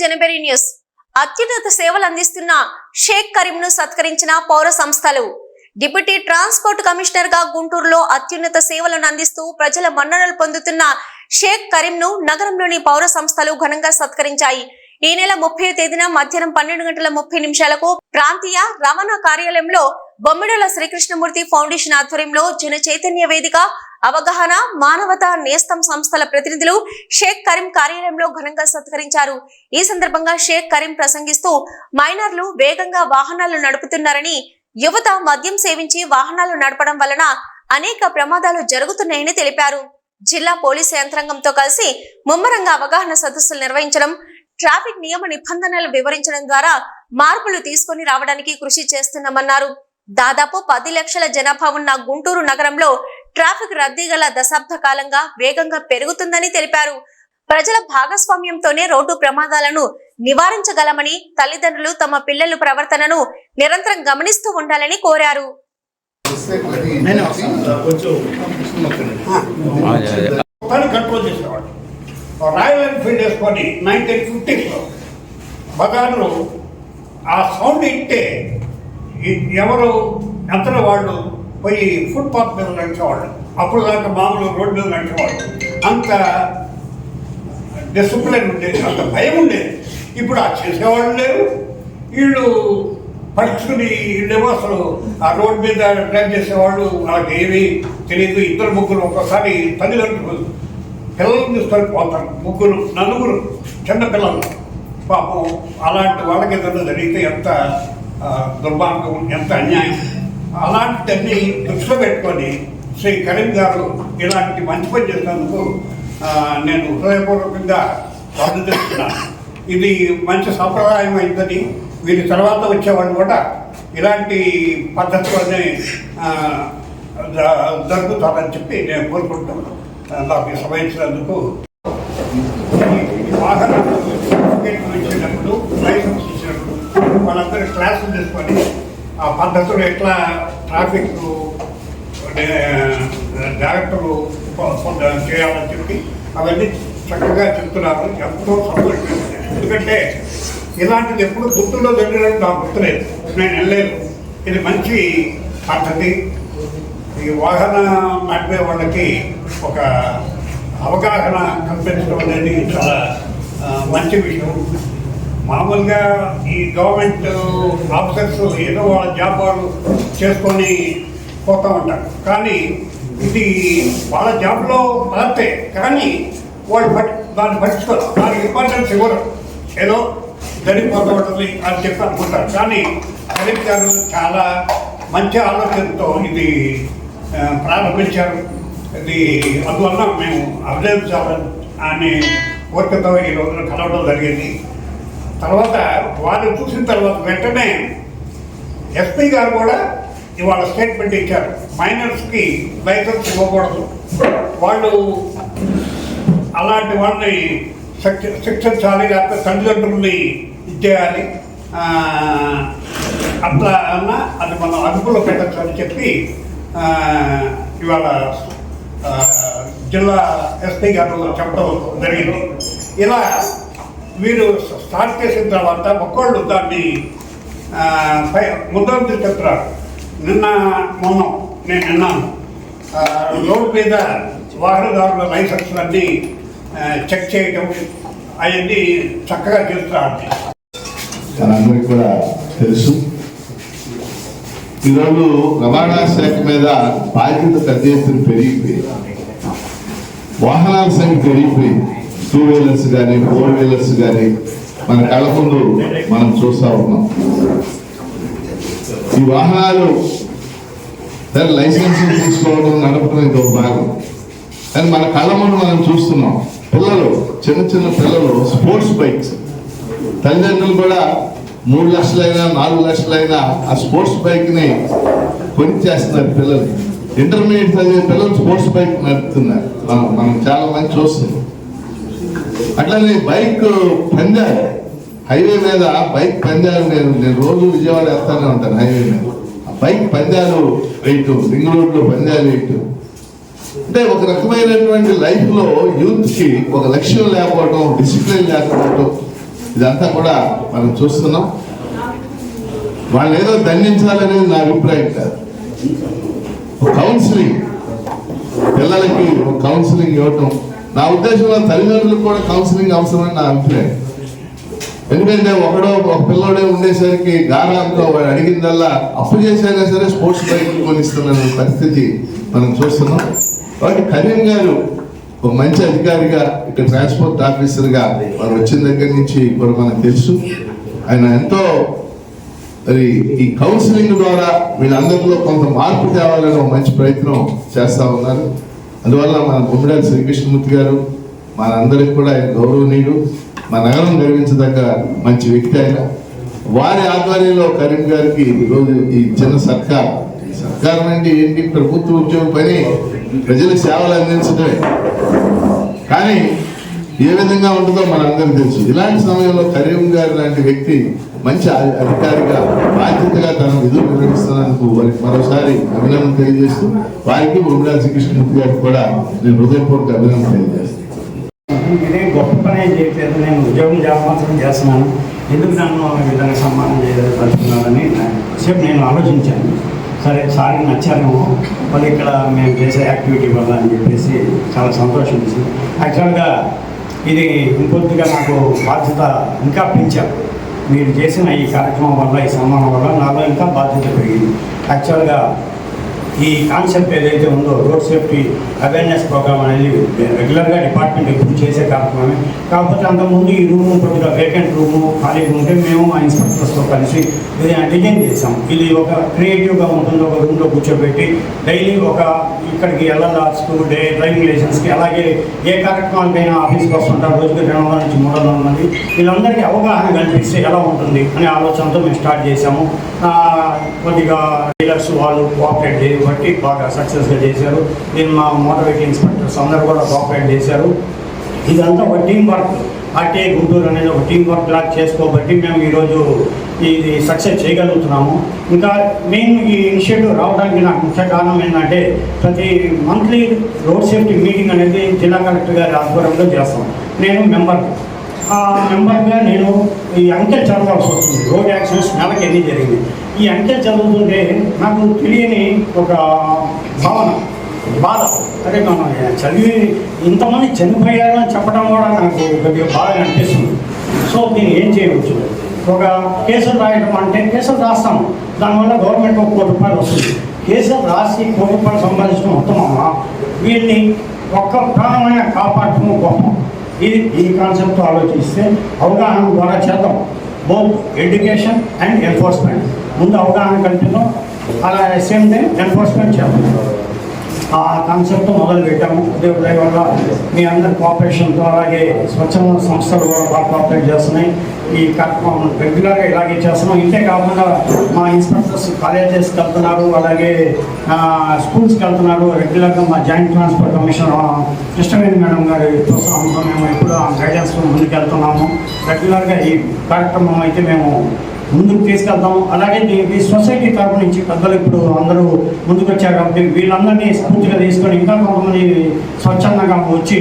జనబెరి news. అత్యున్నత సేవలు అందిస్తున్న షేక్ కరీం ను సత్కరించిన పౌర సంస్థలు. డిప్యూటీ ట్రాన్స్పోర్ట్ కమిషనర్గా గుంటూరులో అత్యున్నత సేవలను అందిస్తూ ప్రజల మన్ననలు పొందుతున్న షేక్ కరీం ను నగరంలోని పౌర సంస్థలు ఘనంగా సత్కరించాయి. ఈ నెల ముప్పై తేదీన మధ్యాహ్నం పన్నెండు గంటల ముప్పై నిమిషాలకు ప్రాంతీయ రవాణా కార్యాలయంలో బొమ్మిడల శ్రీకృష్ణమూర్తి ఫౌండేషన్ ఆధ్వర్యంలో జన చైతన్య వేదిక అవగాహన మానవత నేస్తం సంస్థల ప్రతినిధులు షేక్ కరీం కార్యాలయంలో ఘనంగా సత్కరించారు. ఈ సందర్భంగా షేక్ కరీం ప్రసంగిస్తూ మైనర్లు వేగంగా వాహనాలు నడుపుతున్నారని యువత మద్యం సేవించి వాహనాలు నడపడం వలన అనేక ప్రమాదాలు జరుగుతున్నాయని తెలిపారు. జిల్లా పోలీసు యంత్రాంగంతో కలిసి ముమ్మరంగా అవగాహన సదస్సులు నిర్వహించడం ట్రాఫిక్ నియమ నిబంధనలు వివరించడం ద్వారా మార్పులు తీసుకొని రావడానికి కృషి చేస్తున్నామన్నారు. దాదాపు పది లక్షల జనాభా ఉన్న గుంటూరు నగరంలో ట్రాఫిక్ రద్దీ గల దశాబ్ద కాలంగా వేగంగా పెరుగుతుందని తెలిపారు. ప్రజల భాగస్వామ్యంతోనే రోడ్డు ప్రమాదాలను నివారించగలమని తల్లిదండ్రులు తమ పిల్లల ప్రవర్తనను నిరంతరం గమనిస్తూ ఉండాలని కోరారు. రాయల్ ఎన్ఫీల్డ్ వేసుకొని నైన్టీన్ ఫిఫ్టీస్లో బజార్లో ఆ సౌండ్ ఇంటే ఎవరు ఎంత వాళ్ళు పోయి ఫుట్పాత్ మీద నడిచేవాళ్ళు అప్పుడు దాకా మామూలు రోడ్డు మీద నడిచేవాళ్ళు అంత డిసిప్లిన్ ఉండేది అంత భయం ఉండేది. ఇప్పుడు ఆ చేసేవాళ్ళు లేరు. వీళ్ళు పడుచుకుని వీళ్ళేమో అసలు ఆ రోడ్ మీద డ్రైవ్ చేసేవాళ్ళు వాళ్ళకి ఏమీ తెలియదు ఇద్దరు ముగ్గురు ఒక్కోసారి తల్లిదండ్రులు పిల్లలు తీసుకొని పోతారు. ముగ్గురు నలుగురు చిన్న పిల్లలు. పాపం అలాంటి వాళ్ళకి ఏదైనా జరిగితే ఎంత ఆ, దుర్మార్గం ఎంత అన్యాయం. అలాంటివన్నీ దృష్టిలో పెట్టుకొని శ్రీ కరీం గారు ఇలాంటి మంచి పని చేసినందుకు నేను హృదయపూర్వకంగా అభినందిస్తున్నాను ఇది మంచి సంప్రదాయం అయిందని వీరి తర్వాత వచ్చేవాళ్ళు కూడా ఇలాంటి పద్ధతిలోనే జరుగుతారని చెప్పి నేను కోరుకుంటున్నాను నాకు సమయించినందుకు సమయం వాహనాలు ఇచ్చినప్పుడు లైసెన్స్ ఇచ్చినప్పుడు వాళ్ళందరూ క్లాసులు తీసుకొని ఆ పద్ధతులు ఎట్లా ట్రాఫిక్ డైరెక్టర్లు చేయాలని చెప్పి అవన్నీ చక్కగా చెప్తున్నారు. ఎంతో సంతోషం. ఎందుకంటే ఇలాంటిది ఎప్పుడు గుర్తుల్లో జరిగినట్టు నాకు గుర్తులేదు నేను వెళ్ళలేదు. ఇది మంచి పద్ధతి. ఈ వాహన నడిపే వాళ్ళకి ఒక అవగాహన కల్పించడం అనేది చాలా మంచి విషయం. మామూలుగా ఈ గవర్నమెంట్ ఆఫీసర్స్ ఏదో వాళ్ళ జాబ్ వాళ్ళు చేసుకొని పోతూ ఉంటారు. కానీ ఇది వాళ్ళ జాబ్లో పాతే కానీ వాళ్ళు పట్ దాన్ని పట్టించుకోరు. దానికి ఇంపార్టెన్స్ ఇవ్వరు. ఏదో జరిగిపోతూ ఉంటుంది అని చెప్పి అనుకుంటారు. కానీ ఖరీఫ్ గారు చాలా మంచి ఆలోచనతో ఇది ప్రారంభించారు. ఇది అందువల్ల మేము అభినందించాలని అనే కోరికతో ఈ రోజున కలవడం జరిగింది. తర్వాత వారిని చూసిన తర్వాత వెంటనే ఎస్పీ గారు కూడా ఇవాళ స్టేట్మెంట్ ఇచ్చారు. మైనర్స్కి లైసెన్స్ ఇవ్వకూడదు. వాళ్ళు అలాంటి వాళ్ళని శిక్ష శిక్షించాలి లేకపోతే తల్లిదండ్రుల్ని ఇచ్చేయాలి. అట్లా అన్న అది మనం అదుపులో పెట్టచ్చు అని చెప్పి ఇవాళ జిల్లా ఎస్పీ గారు చెప్పడం జరిగింది. ఇలా వీరు స్టార్ట్ చేసిన తర్వాత ఒక్కళ్ళు దాన్ని ఆ, పై నిన్న మొన్న నేను విన్నాను. రోడ్డు మీద వాహనదారుల లైసెన్స్లన్నీ చెక్ చేయటం అవన్నీ చక్కగా చేస్తున్నారు మనందరికీ కూడా తెలుసు. ఈరోజు రవాణా శాఖ మీద బాధ్యత పెద్ద ఎత్తున పెరిగిపోయింది. వాహనాల సంఖ్య పెరిగిపోయింది. టూ వీలర్స్ కానీ ఫోర్ వీలర్స్ కానీ మన కళ్ళ ముందు మనం చూస్తూ ఉన్నాం. ఈ వాహనాలు దాని లైసెన్స్ తీసుకోవడం నడపడం ఇది ఒక భాగం. కానీ మన కళ్ళ ముందు మనం చూస్తున్నాం పిల్లలు చిన్న చిన్న పిల్లలు స్పోర్ట్స్ బైక్స్ తల్లిదండ్రులు కూడా మూడు లక్షలైనా నాలుగు లక్షలైనా ఆ స్పోర్ట్స్ బైక్ని కొనిచ్చేస్తున్నారు పిల్లలు. ఇంటర్మీడియట్ చదివే పిల్లలు స్పోర్ట్స్ బైక్ నడుపుతున్నారు. మనం మనం చాలా మంది చూస్తున్నాం. అట్లానే బైక్ పందాలు హైవే మీద బైక్ పందాలు నేను నేను రోజు విజయవాడ వేస్తానే ఉంటాను హైవే మీద. ఆ బైక్ పందాలు వేయటం రింగ్ రోడ్లో పందాలు వేయటం. అంటే ఒక రకమైనటువంటి లైఫ్లో యూత్కి ఒక లక్ష్యం లేకపోవడం డిసిప్లిన్ లేకపోవడం ఇదంతా కూడా మనం చూస్తున్నాం. వాళ్ళు ఏదో దండించాలనేది నా అభిప్రాయం కాదు. కౌన్సిలింగ్ పిల్లలకి ఒక కౌన్సిలింగ్ ఇవ్వటం. నా ఉద్దేశంలో తల్లిదండ్రులకు కూడా కౌన్సిలింగ్ అవసరమని నా అభిప్రాయం. ఎందుకంటే ఒకడో ఒక పిల్లోడే ఉండేసరికి గారాంతో వాడు అడిగిందల్లా అప్పు చేసైనా సరే స్పోర్ట్స్ బైక్ కొనిస్తున్న పరిస్థితి మనం చూస్తున్నాం. కాబట్టి కరీం గారు ఒక మంచి అధికారిగా ఇక్కడ ట్రాన్స్పోర్ట్ ఆఫీసర్గా వారు వచ్చిన దగ్గర నుంచి కూడా మనకు తెలుసు. ఆయన ఎంతో మరి ఈ కౌన్సిలింగ్ ద్వారా వీళ్ళందరిలో కొంత మార్పు తేవాలని ఒక మంచి ప్రయత్నం చేస్తూ ఉన్నారు. అందువల్ల మన బొమ్మిడాలి శ్రీకృష్ణమూర్తి గారు మనందరికి కూడా ఆయన గౌరవనీయుడు మన నగరం గర్వించదగ్గ మంచి వ్యక్తి ఆయన. వారి ఆధ్వర్యంలో కరీం గారికి ఈరోజు ఈ చిన్న సర్కార్ ఈ సర్కార్ నుండి ఏంటి ప్రభుత్వ ఉద్యోగ పని ప్రజలకు సేవలు అందించడమే. కానీ ఏ విధంగా ఉంటుందో మనందరికీ తెలుసు. ఇలాంటి సమయంలో కరీం గారు లాంటి వ్యక్తి మంచి అధికారిగా బాధ్యతగా తన విధులు నిర్వహిస్తున్నందుకు వారికి మరోసారి అభినందన తెలియజేస్తూ వారికి బొమ్మరాజు శ్రీకృష్ణమూర్తి గారికి కూడా నేను హృదయపూర్వక అభినందన తెలియజేస్తాను ఇదే గొప్ప పని ఏం చేయట్లేదు నేను ఉద్యోగం చేయాల్సిన చేస్తున్నాను. ఎందుకు నన్ను ఈ విధంగా సమ్మానం చేయదలుచుకున్నానని సేపు నేను ఆలోచించాను. సరే సార్కి నచ్చారేమో వాళ్ళు ఇక్కడ మేము చేసే యాక్టివిటీ వల్ల అని చెప్పేసి చాలా సంతోషం వేసింది. యాక్చువల్గా ఇది ఇంకొద్దిగా నాకు బాధ్యత ఇంకా పెంచారు. మీరు చేసిన ఈ కార్యక్రమం వల్ల ఈ సన్మానం వల్ల నాలో ఇంకా బాధ్యత పెరిగింది. యాక్చువల్గా ఈ కాన్సెప్ట్ ఏదైతే ఉందో రోడ్ సేఫ్టీ అవేర్నెస్ ప్రోగ్రామ్ అనేది రెగ్యులర్గా డిపార్ట్మెంట్ ఎప్పుడు చేసే కార్యక్రమమే. కాకపోతే అంతకుముందు ఈ రూమ్ కొద్దిగా వేకెంట్ రూము ఖాళీగా ఉంటే మేము ఆ ఇన్స్పెక్టర్స్తో కలిసి ఇది డిజైన్ చేసాం. ఇది ఒక క్రియేటివ్గా ఉంటుంది. ఒక రూమ్లో కూర్చోబెట్టి డైలీ ఒక ఇక్కడికి ఎల్ఎల్ఆర్స్కు డే డ్రైవింగ్ లైసెన్స్కి అలాగే ఏ కార్యక్రమాలకైనా ఆఫీస్కి వస్తుంటారు రోజుకి రెండు వందల నుంచి మూడు వందల మంది. వీళ్ళందరికీ అవగాహన కల్పిస్తే ఎలా ఉంటుంది అనే ఆలోచనతో మేము స్టార్ట్ చేసాము. కొద్దిగా డీలర్స్ వాళ్ళు కోఆపరేట్ చేయబట్టి బాగా సక్సెస్గా చేశారు. దీన్ని మా మోటార్ వెహికల్ ఇన్స్పెక్టర్స్ అందరూ కూడా కోఆపరేట్ చేశారు. ఇదంతా ఒక టీం వర్క్. ఆర్టీఐ గుంటూరు అనేది ఒక టీం వర్క్ లాగా చేసుకోబట్టి మేము ఈరోజు ఇది సక్సెస్ చేయగలుగుతున్నాము. ఇంకా మెయిన్ ఈ ఇనిషియేటివ్ రావడానికి నాకు ముఖ్య కారణం ఏంటంటే ప్రతి మంత్లీ రోడ్ సేఫ్టీ మీటింగ్ అనేది జిల్లా కలెక్టర్ గారి ఆధ్వర్యంలో చేస్తాం. నేను మెంబర్. ఆ మెంబర్గా నేను ఈ అంకెలు చదవాల్సి వస్తుంది. రోడ్ యాక్సిడెంట్స్ నెలకి ఎన్ని జరిగింది ఈ అంకెలు చదువుతుంటే నాకు తెలియని ఒక భావన. బాధ. అదే మనం చదివి ఇంతమంది చనిపోయారు అని చెప్పడం కూడా నాకు కొద్దిగా బాధ అనిపిస్తుంది. సో దీన్ని ఏం చేయవచ్చు? ఒక కేసులు రాయడం అంటే కేసులు రాస్తాము. దానివల్ల గవర్నమెంట్ ఒక కోటి రూపాయలు వస్తుంది. కేసులు రాసి కోటి రూపాయలు సంపాదించడం ఉత్తమమా? వీళ్ళని ఒక్క ప్రాణమైన కాపాడటం గొప్ప. ఇది ఈ కాన్సెప్ట్ ఆలోచిస్తే అవగాహన ద్వారా చేద్దాం. బోత్ ఎడ్యుకేషన్ అండ్ ఎన్ఫోర్స్మెంట్ ముందు అవగాహన కల్పిద్దాం. అలా సేమ్ టైం ఎన్ఫోర్స్మెంట్ చేద్దాం. ఆ కాన్సెప్ట్ మొదలు పెట్టాము. దేవుడి వల్ల మీ అందరి కోఆపరేషన్తో అలాగే స్వచ్ఛంద సంస్థలు కూడా బాగా కోఆపరేట్ చేస్తున్నాయి. ఈ కార్యక్రమం రెగ్యులర్గా ఇలాగే చేస్తున్నాం. ఇంతే కాకుండా మా ఇన్స్పెక్టర్స్ కాలేజెస్కి వెళ్తున్నారు అలాగే స్కూల్స్కి వెళ్తున్నారు రెగ్యులర్గా మా joint transport commissioner Krishnaveni madam గారి ప్రోత్సాహంతో మేము ఎప్పుడు ఆ గైడెన్స్ ముందుకు వెళ్తున్నాము రెగ్యులర్గా ఈ కార్యక్రమం అయితే మేము ముందుకు తీసుకెళ్తాం. అలాగే దీనికి సొసైటీ తరపు నుంచి పెద్దలు ఇప్పుడు అందరూ ముందుకు వచ్చారు కాబట్టి వీళ్ళందరినీ స్ఫూర్తిగా తీసుకొని ఇంకా కొంతమంది స్వచ్ఛందంగా వచ్చి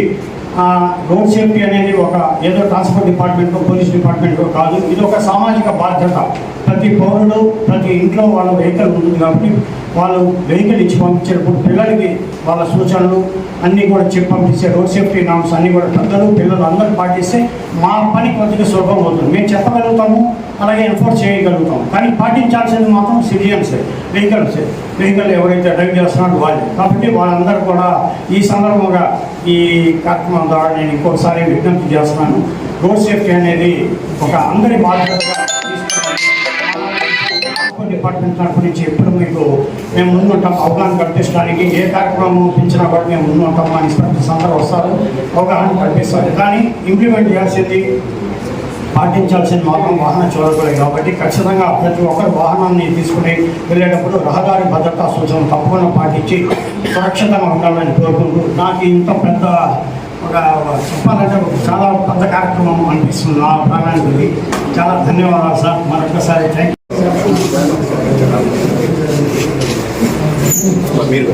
రోడ్ సేఫ్టీ అనేది ఒక ఏదో ట్రాన్స్పోర్ట్ డిపార్ట్మెంట్ పోలీస్ డిపార్ట్మెంట్ కాదు. ఇది ఒక సామాజిక బాధ్యత. ప్రతి పౌరుడు ప్రతి ఇంట్లో వాళ్ళ వెహికల్ ఉంటుంది కాబట్టి వాళ్ళు వెహికల్ ఇచ్చి పంపించేటప్పుడు పిల్లలకి వాళ్ళ సూచనలు అన్నీ కూడా చెప్పి పంపిస్తే రోడ్ సేఫ్టీ నామ్స్ అన్నీ కూడా పెద్దలు పిల్లలు అందరూ పాటిస్తే మా పని కొద్దిగా సులభం అవుతుంది. మేము చెప్పగలుగుతాము అలాగే ఎన్ఫోర్స్ చేయగలుగుతాం. కానీ పాటించాల్సింది మాత్రం సివిలియన్సే వెహికల్సే. వెహికల్ ఎవరైతే డ్రైవ్ చేస్తున్నారో వాళ్ళే. కాబట్టి వాళ్ళందరూ కూడా ఈ సందర్భంగా ఈ కార్యక్రమం ద్వారా నేను ఇంకోసారి విజ్ఞప్తి చేస్తున్నాను. రోడ్ సేఫ్టీ అనేది ఒక అందరి బాధ్యతగా డిపార్ట్మెంట్ తరఫు నుంచి ఎప్పుడు మీకు మేము ముందుంటాం. అవగాహన కల్పించడానికి ఏ కార్యక్రమం పెంచినా కూడా మేము ముందుంటాం మా ఇన్స్పెక్టర్స్ అందరూ వస్తారు. అవగాహన కల్పిస్తారు. కానీ ఇంప్లిమెంట్ చేయాల్సింది పాటించాల్సిన మాత్రం వాహనం చూడకూడదు కాబట్టి ఖచ్చితంగా ప్రతి ఒక్కరు వాహనాన్ని తీసుకుని వెళ్ళేటప్పుడు రహదారి భద్రతా సూచనలు తప్పకుండా పాటించి సురక్షితంగా ఉండాలని కోరుకుంటూ నాకు ఇంత పెద్ద ఒక చెప్పాలంటే ఒక చాలా పెద్ద కార్యక్రమం అనిపిస్తుంది నా ప్రాణానికి చాలా ధన్యవాదాలు సార్. మరొకసారి థ్యాంక్ మీరు